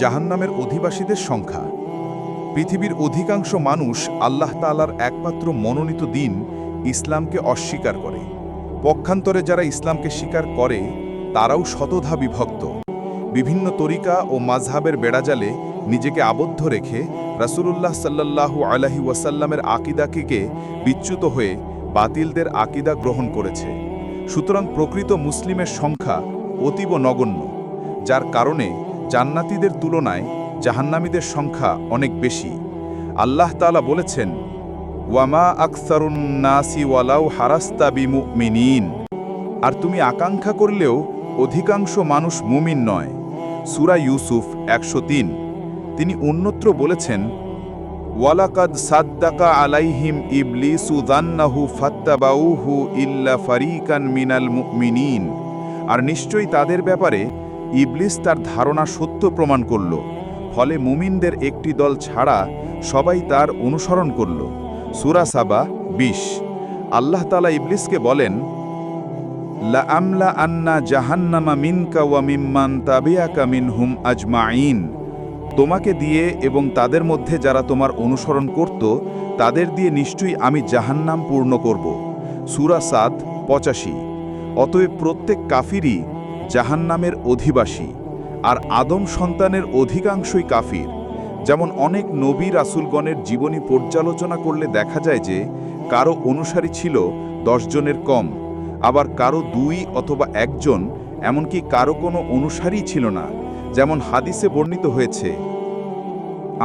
জাহান্নামের অধিবাসীদের সংখ্যা। পৃথিবীর অধিকাংশ মানুষ আল্লাহ তাআলার একমাত্র মনোনীত দিন ইসলামকে অস্বীকার করে। পক্ষান্তরে যারা ইসলামকে স্বীকার করে, তারাও শতধা বিভক্ত। বিভিন্ন তরিকা ও মাঝহাবের বেড়াজালে নিজেকে আবদ্ধ রেখে রাসূলুল্লাহ সাল্লাল্লাহু আলাহি ওয়াসাল্লামের আকিদাকে বিচ্যুত হয়ে বাতিলদের আকিদা গ্রহণ করেছে। সুতরাং প্রকৃত মুসলিমের সংখ্যা অতীব নগণ্য, যার কারণে জান্নাতীদের তুলনায় জাহান্নামীদের সংখ্যা অনেক বেশি। আল্লাহ তাআলা বলেছেন, ওয়ামা আকসারুন নাসি ওয়ালাউ হারাস্তা বিমুমিনিন। আর তুমি আকাঙ্ক্ষা করলেও অধিকাংশ মানুষ মুমিন নয়। সুরা ইউসুফ একশো তিনি। অন্যত্র বলেছেন, ওয়ালাকাদ সাদ্দাকা আলাইহিম ইবলিসু দান্নাহু ফাত্তাবাউহু ইল্লা ফারিকান মিনাল মুমিনিন। আর নিশ্চয়ই তাদের ব্যাপারে ইবলিস তার ধারণা সত্য প্রমাণ করল। ফলে মুমিনদের একটি দল ছাড়া সবাই তার অনুসরণ করল। সুরা সাবা বিশ। আল্লাহ তালা ইবলিসকে বলেন লা আমলা আন্না জাহান্নামা তোমাকে দিয়ে এবং তাদের মধ্যে যারা তোমার অনুসরণ করত, তাদের দিয়ে নিশ্চয়ই আমি জাহান্নাম পূর্ণ করব। সুরা সাদ পঁচাশি। অতএব প্রত্যেক কাফিরই জাহান্নামের অধিবাসী আর আদম সন্তানের অধিকাংশই কাফির। যেমন অনেক নবী রাসুলগণের জীবনী পর্যালোচনা করলে দেখা যায় যে, কারও অনুসারী ছিল জনের কম, আবার কারও দুই অথবা একজন এমনকি কারও কোনো অনুসারী ছিল না, যেমন হাদিসে বর্ণিত হয়েছে,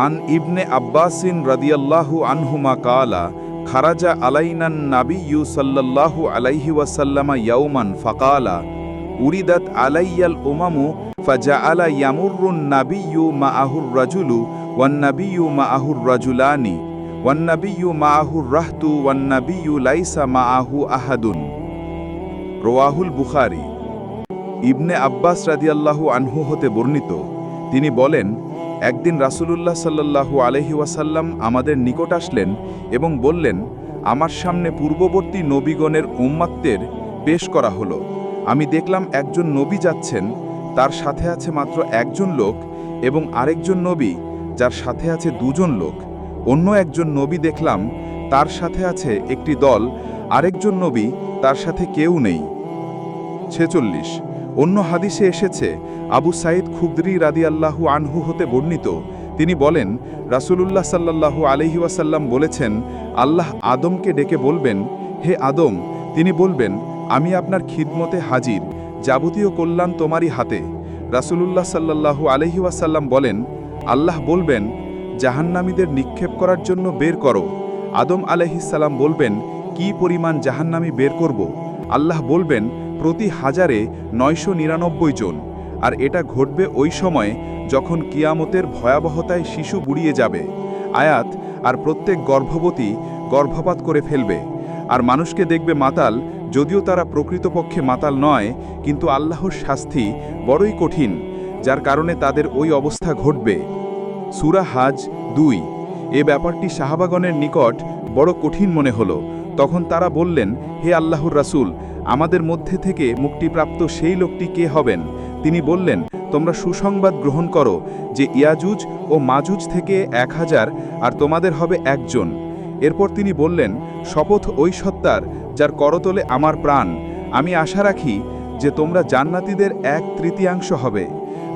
আন ইবনে আব্বাসিন রাদিয়াল্লাহু আনহুমা কালা, খারাজা আলাইনান নাবিয়্যু সাল্লাল্লাহু আলাইহি ওয়াসাল্লামা ইয়াউমান ফাকালা উরিদাত আলাইয়াল উমামু ফাজাআলা ইয়ামুররুন নাবিয়্যু মাআহুর রাজুলু ওয়ান নাবিয়্যু মাআহুর রাজুলানি ওয়ান নাবিয়্যু মাআহুর রাহতু ওয়ান নাবিয়্যু লাইসা মাআহু আহাদুন। রোয়াহুল বুখারি। ইবনে আব্বাস রাদিয়াল্লাহু আনহু হতে বর্ণিত। তিনি বলেন, একদিন রাসূলুল্লাহ সাল্লাল্লাহু আলহি ওয়াসাল্লাম আমাদের নিকট আসলেন এবং বললেন, আমার সামনে পূর্ববর্তী নবীগণের উম্মাত্তের পেশ করা হলো আমি দেখলাম একজন নবী যাচ্ছেন, তার সাথে আছে মাত্র একজন লোক এবং আরেকজন নবী, যার সাথে আছে দুজন লোক। অন্য একজন নবী দেখলাম, তার সাথে আছে একটি দল, আরেকজন নবী, তার সাথে কেউ নেই। ছেচল্লিশ। অন্য হাদিসে এসেছে, আবু সাইদ খুবদরি রাদি আল্লাহু আনহু হতে বর্ণিত। তিনি বলেন, রাসূলুল্লাহ সাল্লাল্লাহু আলহি ওয়াসাল্লাম বলেছেন, আল্লাহ আদমকে ডেকে বলবেন, হে আদম, তিনি বলবেন আমি আপনার খিদমতে হাজির, যাবতীয় কল্যাণ তোমারই হাতে। রাসূলুল্লাহ সাল্লাল্লাহু আলহি ওয়াসাল্লাম বলেন, আল্লাহ বলবেন, জাহান্নামীদের নিক্ষেপ করার জন্য বের করো। আদম আলহিসাল্লাম বলবেন, কি পরিমাণ জাহান্নামি বের করব? আল্লাহ বলবেন, প্রতি হাজারে নয়শো নিরানব্বই জন। আর এটা ঘটবে ওই সময় যখন কিয়ামতের ভয়াবহতায় শিশু বুড়িয়ে যাবে। আয়াত, আর প্রত্যেক গর্ভবতী গর্ভপাত করে ফেলবে। আর মানুষকে দেখবে মাতাল যদিও তারা প্রকৃতপক্ষে মাতাল নয়, কিন্তু আল্লাহর শাস্তি বড়ই কঠিন, যার কারণে তাদের ওই অবস্থা ঘটবে। সুরা হাজ দুই। এ ব্যাপারটি সাহাবাগণের নিকট বড় কঠিন মনে হলো। তখন তারা বললেন, হে আল্লাহর রাসূল, আমাদের মধ্যে থেকে মুক্তিপ্রাপ্ত সেই লোকটি কে হবেন? তিনি বললেন, তোমরা সুসংবাদ গ্রহণ করো যে ইয়াজুজ ও মাজুজ থেকে এক হাজার, আর তোমাদের হবে একজন। এরপর তিনি বললেন, শপথ ওই সত্তার, যার করতলে আমার প্রাণ। আমি আশা রাখি যে তোমরা জান্নাতীদের এক তৃতীয়াংশ হবে।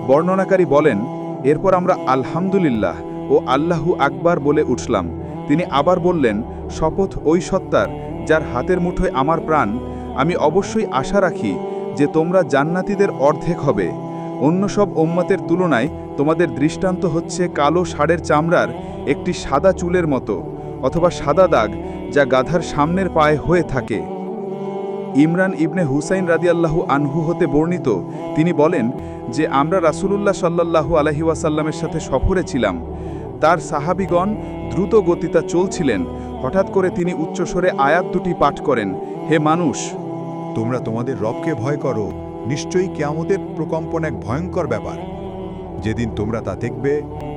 বর্ণনাকারী বলেন, এরপর আমরা আলহামদুলিল্লাহ ও আল্লাহু আকবার বলে উঠলাম। তিনি আবার বললেন, শপথ ওই সত্তার, যার হাতের মুঠোয় আমার প্রাণ। আমি অবশ্যই আশা রাখি যে তোমরা জান্নাতীদের অর্ধেক হবে। অন্য সব ওম্মতের তুলনায় তোমাদের দৃষ্টান্ত হচ্ছে কালো ষাঁড়ের চামড়ার একটি সাদা চুলের মতো। অথবা সাদা দাগ যা গাধার সামনের পায়ে হয়ে থাকে। ইমরান ইবনে হুসাইন রাদিয়াল্লাহু আনহু হতে বর্ণিত, তিনি বলেন যে, আমরা রাসূলুল্লাহ সাল্লাল্লাহু আলহি ওয়াসাল্লামের সাথে সফরে ছিলাম। তার সাহাবিগণ দ্রুত গতিতা চলছিলেন। হঠাৎ করে তিনি উচ্চস্বরে আয়াত দুটি পাঠ করেন, হে মানুষ, তোমরা তোমাদের রবকে ভয় করো। নিশ্চয়ই কেয়ামতের প্রকম্পন এক ভয়ঙ্কর ব্যাপার। যেদিন তোমরা তা দেখবে,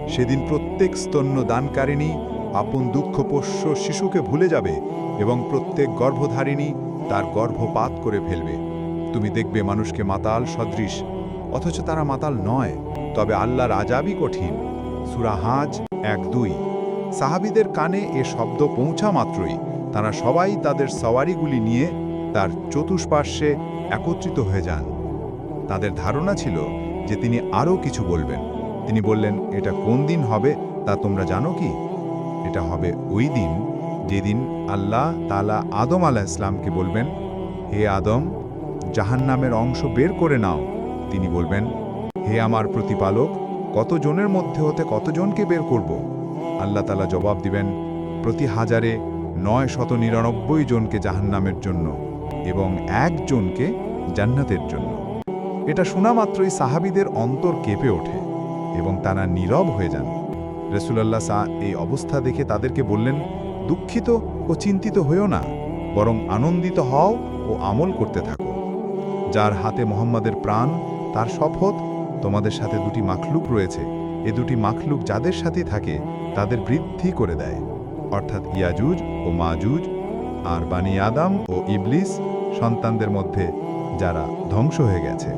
সেদিন প্রত্যেক স্তন্য দানকারিণী আপন দুঃখ পোষ্য শিশুকে ভুলে যাবে এবং প্রত্যেক গর্ভধারিণী তার গর্ভপাত করে ফেলবে। তুমি দেখবে মানুষকে মাতাল সদৃশ, অথচ তারা মাতাল নয়, তবে আল্লাহর আজাবই কঠিন। সুরাহাজ এক দুই। সাহাবিদের কানে এ শব্দ পৌঁছা মাত্রই। তারা সবাই তাদের সওয়ারিগুলি নিয়ে তার চতুষ্পার্শ্বে একত্রিত হয়ে যান। তাদের ধারণা ছিল যে তিনি আরও কিছু বলবেন। তিনি বললেন, এটা কোন দিন হবে তা তোমরা জানো কি? এটা হবে ওই দিন যেদিন আল্লাহ তালা আদম আলাহ ইসলামকে বলবেন, হে আদম, জাহান্নামের অংশ বের করে নাও। তিনি বলবেন, হে আমার প্রতিপালক, কতজনের মধ্যে হতে কতজনকে বের করব? আল্লাহ তালা জবাব দিবেন, প্রতি হাজারে নয় শত নিরানব্বই জনকে জাহান্নামের জন্য এবং একজনকে জান্নাতের জন্য। এটা শোনা মাত্রই সাহাবিদের অন্তর কেঁপে ওঠে এবং তারা নীরব হয়ে যান। রসুলাল্লাহ সা এই অবস্থা দেখে তাদেরকে বললেন, দুঃখিত ও চিন্তিত হয়েও না, বরং আনন্দিত হও ও আমল করতে থাকো। যার হাতে মোহাম্মদের প্রাণ, তার শপথ, তোমাদের সাথে দুটি মাখলুক রয়েছে। এ দুটি মাখলুক যাদের সাথে থাকে, তাদের বৃদ্ধি করে দেয়। অর্থাৎ ইয়াজুজ ও মাজুজ, আর বানি আদাম ও ইবলিস সন্তানদের মধ্যে যারা ধ্বংস হয়ে গেছে,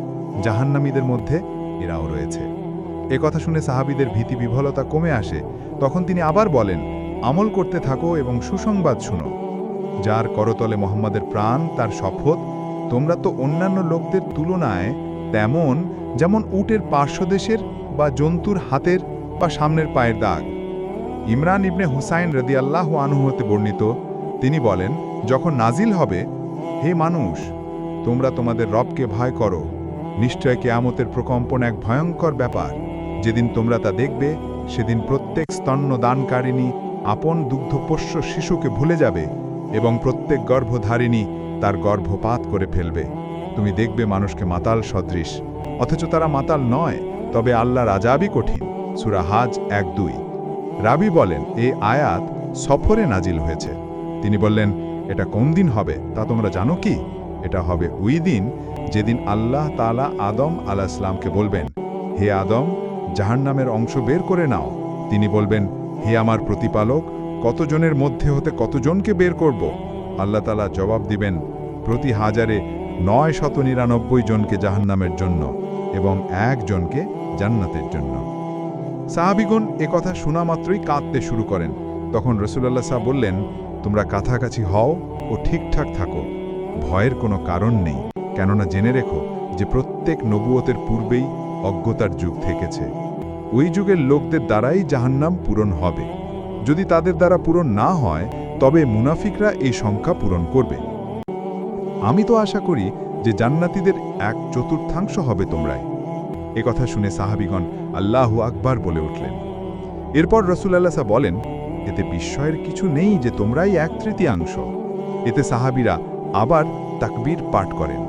জাহান্নামীদের মধ্যে এরাও রয়েছে। এ কথা শুনে সাহাবিদের ভীতি বিভলতা কমে আসে। তখন তিনি আবার বলেন, আমল করতে থাকো এবং সুসংবাদ শুনো। যার করতলে মোহাম্মদের প্রাণ, তার শপথ, তোমরা তো অন্যান্য লোকদের তুলনায় তেমন যেমন উটের পার্শ্বদেশের বা জন্তুর হাতের বা সামনের পায়ের দাগ। ইমরান ইবনে হুসাইন রদিয়াল্লাহ আনহু হতে বর্ণিত, তিনি বলেন, যখন নাজিল হবে, হে মানুষ, তোমরা তোমাদের রবকে ভয় করো। নিশ্চয় কেয়ামতের প্রকম্পন এক ভয়ঙ্কর ব্যাপার। যেদিন তোমরা তা দেখবে, সেদিন প্রত্যেক স্তন্য দানকারিণী আপন দুগ্ধপোষ্য শিশুকে ভুলে যাবে এবং প্রত্যেক গর্ভধারিণী তার গর্ভপাত করে ফেলবে। তুমি দেখবে মানুষকে মাতাল সদৃশ। অথচ তারা মাতাল নয়, তবে আল্লাহ রাজাবই কঠিন। সুরা হাজ এক দুই। রাবি বলেন এই আয়াত সফরে নাজিল হয়েছে। তিনি বললেন, এটা কোন দিন হবে, তা তোমরা জানো কি? এটা হবে ওই দিন যেদিন আল্লাহ তালা আদম আলাহ ইসলামকে বলবেন, হে আদম জাহান্নামের অংশ বের করে নাও। তিনি বলবেন, হে আমার প্রতিপালক, কতজনের মধ্যে হতে কতজনকে বের করব? আল্লাহ তালা জবাব দিবেন, প্রতি হাজারে নয় শত নিরানব্বই জনকে জাহান্নামের জন্য এবং একজনকে জান্নাতের জন্য। সাহাবিগণ কথা শোনা মাত্রই কাঁদতে শুরু করেন। তখন রসুল্লাহ সাহ বললেন, তোমরা কাছাকাছি হও ও ঠিকঠাক থাকো, ভয়ের কোনো কারণ নেই। কেননা জেনে রেখো যে প্রত্যেক নবুয়তের পূর্বেই অজ্ঞতার যুগ থেকেছে। ওই যুগের লোকদের দ্বারাই জাহান্নাম পূরণ হবে। যদি তাদের দ্বারা পূরণ না হয়, তবে মুনাফিকরা এই সংখ্যা পূরণ করবে। আমি তো আশা করি যে জান্নাতীদের এক চতুর্থাংশ হবে তোমরাই। কথা শুনে সাহাবিগণ আল্লাহু আকবার বলে উঠলেন। এরপর রসুল্লাসা বলেন, এতে বিস্ময়ের কিছু নেই যে তোমরাই এক তৃতীয়াংশ। এতে সাহাবিরা আবার তাকবীর পাঠ করেন।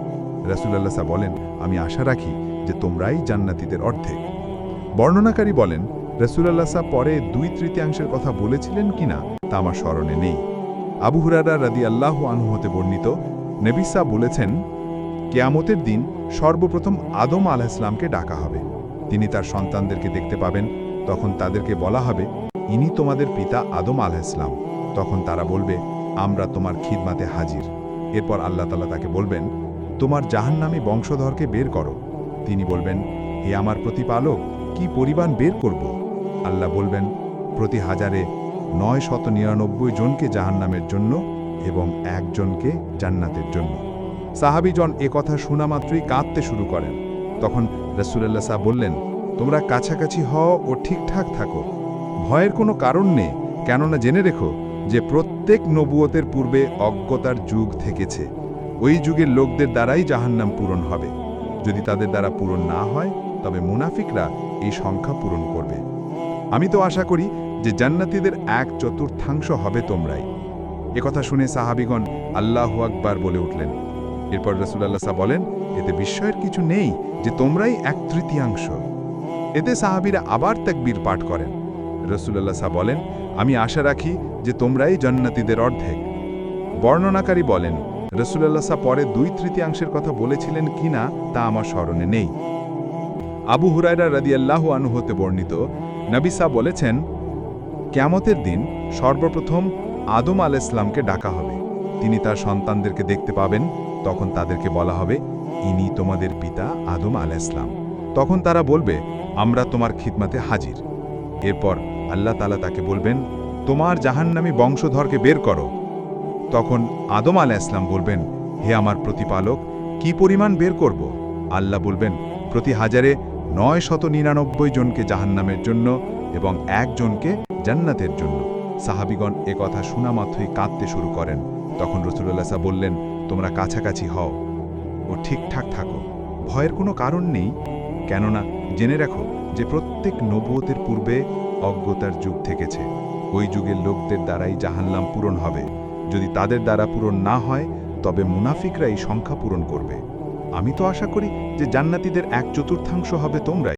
রসুল্লাসা বলেন, আমি আশা রাখি যে তোমরাই জান্নাতীদের অর্ধেক। বর্ণনাকারী বলেন রসুল্লাসা পরে দুই তৃতীয়াংশের কথা বলেছিলেন কিনা তা আমার স্মরণে নেই। আবু হুরারা রাদি আল্লাহ আনহু হতে বর্ণিত নেবিসা বলেছেন, কেয়ামতের দিন সর্বপ্রথম আদম আলাহ ইসলামকে ডাকা হবে। তিনি তার সন্তানদেরকে দেখতে পাবেন। তখন তাদেরকে বলা হবে, ইনি তোমাদের পিতা আদম আলাহ ইসলাম তখন তারা বলবে, আমরা তোমার খিদমাতে হাজির। এরপর আল্লাহ তালা তাকে বলবেন, তোমার জাহান্নামী বংশধরকে বের করো। তিনি বলবেন, হে আমার প্রতিপালক, কি পরিমাণ বের করব? আল্লাহ বলবেন, প্রতি হাজারে নয় শত নিরানব্বই জনকে জাহান্নামের জন্য এবং একজনকে জান্নাতের জন্য। সাহাবিজন এ কথা শোনা মাত্রই কাঁদতে শুরু করেন। তখন রসুল্লাহ সাহ বললেন, তোমরা কাছাকাছি হও ও ঠিকঠাক থাকো। ভয়ের কোনো কারণ নেই, কেননা জেনে রেখো যে প্রত্যেক নবুয়তের পূর্বে অজ্ঞতার যুগ থেকেছে। ওই যুগের লোকদের দ্বারাই জাহান্নাম পূরণ হবে। যদি তাদের দ্বারা পূরণ না হয়, তবে মুনাফিকরা এই সংখ্যা পূরণ করবে। আমি তো আশা করি যে জান্নাতীদের এক চতুর্থাংশ হবে তোমরাই। একথা শুনে সাহাবিগণ আল্লাহ আকবার বলে উঠলেন। এরপর রসুল্লাহ সাহ বলেন, এতে বিস্ময়ের কিছু নেই যে তোমরাই এক তৃতীয়াংশ। এতে সাহাবিরা আবার তাকবীর পাঠ করেন। রসুল্লাহ সাহ বলেন, আমি আশা রাখি যে তোমরাই জান্নাতীদের অর্ধেক। বর্ণনাকারী বলেন রসুল্লাহ পরে দুই তৃতীয়াংশের কথা বলেছিলেন কিনা তা আমার স্মরণে নেই। আবু হুরায়রা রাদিয়াল্লাহু আনহু হতে বর্ণিত নবিসা বলেছেন, ক্যামতের দিন সর্বপ্রথম আদম আল ইসলামকে ডাকা হবে। তিনি তার সন্তানদেরকে দেখতে পাবেন, তখন তাদেরকে বলা হবে, ইনি তোমাদের পিতা আদম আল ইসলাম তখন তারা বলবে, আমরা তোমার খিদমাতে হাজির। এরপর আল্লাহ তালা তাকে বলবেন, তোমার জাহান্নামী বংশধরকে বের করো। তখন আদম আলা ইসলাম বলবেন, হে আমার প্রতিপালক, কি পরিমাণ বের করব? আল্লাহ বলবেন, প্রতি হাজারে নয় শত নিরানব্বই জনকে জাহান্নামের জন্য এবং একজনকে জান্নাতের জন্য। সাহাবিগণ এ কথা শোনা মাত্রই কাঁদতে শুরু করেন। তখন রসুল্লাহ বললেন, তোমরা কাছাকাছি হও ও ঠিকঠাক থাকো। ভয়ের কোনো কারণ নেই। কেননা জেনে রাখো যে প্রত্যেক নবুয়তের পূর্বে অজ্ঞতার যুগ থেকেছে। ওই যুগের লোকদের দ্বারাই জাহান্নাম পূরণ হবে। যদি তাদের দ্বারা পূরণ না হয়, তবে মুনাফিকরা এই সংখ্যা পূরণ করবে। আমি তো আশা করি যে জান্নাতীদের এক চতুর্থাংশ হবে তোমরাই।